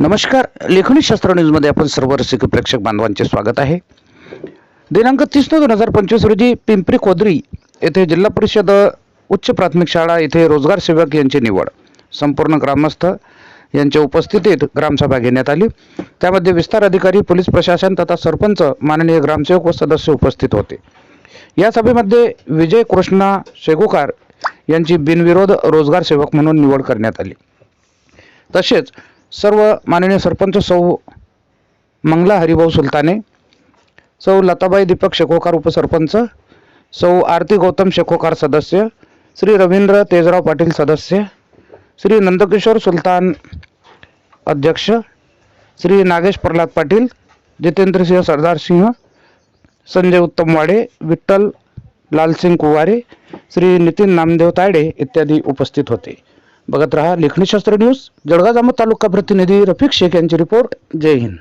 नमस्कार. लेखनी शास्त्र न्यूजमध्ये आपण सर्व रसिक प्रेक्षक बांधवांचे स्वागत आहे. दिनांक तीस नऊ दोन हजार पंचवीस रोजी पिंपरी कोदरी येथे जिल्हा परिषद उच्च प्राथमिक शाळा येथे रोजगार सेवक यांची निवड. संपूर्ण ग्रामस्थ यांच्या उपस्थितीत ग्रामसभा घेण्यात आली. त्यामध्ये विस्तार अधिकारी पोलीस प्रशासन तथा सरपंच माननीय ग्रामसेवक व सदस्य उपस्थित होते. या सभेमध्ये विजय कृष्णा शेगुकार यांची बिनविरोध रोजगार सेवक म्हणून निवड करण्यात आली. तसेच सर्व माननीय सरपंच सौ मंगला हरिभाऊ सुलताने सौ लताबाई दीपक शेकोकार उपसरपंच सौ आरती गौतम शेकोकार सदस्य श्री रवींद्र तेजराव पाटील सदस्य श्री नंदकिशोर सुलतान अध्यक्ष श्री नागेश प्रल्हाद पाटील जितेंद्रसिंह सरदार सिंह संजय उत्तम वाडे विठ्ठल लालसिंग कुवारे श्री नितीन नामदेव तायडे इत्यादी उपस्थित होते. बघत रहा लेखणीशास्त्र न्यूज जळगाव जामत तालुका प्रतिनिधी रफिक शेख यांची रिपोर्ट जय हिंद.